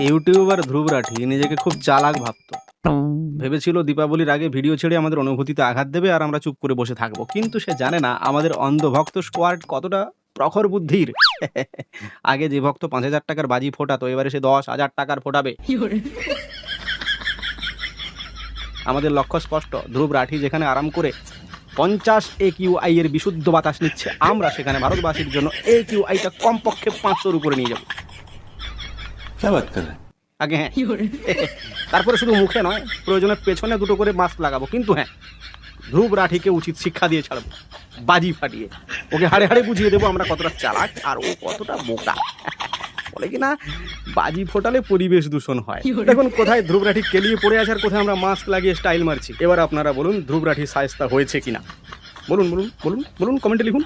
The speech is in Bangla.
ইউটিউবার ধ্রুব রাঠি নিজেকে খুব চালাক ভাবতো। ভেবেছিল দীপাবলির আগে ভিডিও ছেড়ে আমাদের অনুভূতিতে আঘাত দেবে আর আমরা চুপ করে বসে থাকব। কিন্তু সে জানে না আমাদের অন্ধভক্ত স্কোয়াড কতটা প্রখর বুদ্ধির। আগে যে ভক্ত পাঁচ হাজার টাকার বাজি ফোটাতো, এবারে সে দশ হাজার টাকার ফোটাবে। আমাদের লক্ষ্য স্পষ্ট, ধ্রুব রাঠি যেখানে আরাম করে পঞ্চাশ এ কিউ আই এর বিশুদ্ধ বাতাস নিচ্ছে, আমরা সেখানে ভারতবাসীর জন্য এ কিউ আইটা কমপক্ষে পাঁচশোর উপরে নিয়ে যাব। क्या बात कर रहे हैं আগে হ্যাঁ তারপরে শুধু মুখে নয় প্রয়োজনে পেছনে দুটো করে মাস্ক লাগাবো কিন্তু হ্যাঁ ধ্রুব রাঠিকে উচিত শিক্ষা দিয়ে ছাড়বো বাজি ফাটিয়ে ওকে হাড়ে হাড়ে বুঝিয়ে দেবো আমরা কতটা চালাক আর ও কতটা বোকা বলে কি না বাজি ফোটালে পরিবেশ দূষণ হয় দেখুন কোথায় ধ্রুব রাঠি কেলিয়ে পড়ে আছে আর কোথায় আমরা মাস্ক লাগিয়ে স্টাইল মারছি এবার আপনারা বলুন ধ্রুব রাঠি সায়স্তা হয়েছে কিনা বলুন বলুন বলুন বলুন কমেন্টে লিখুন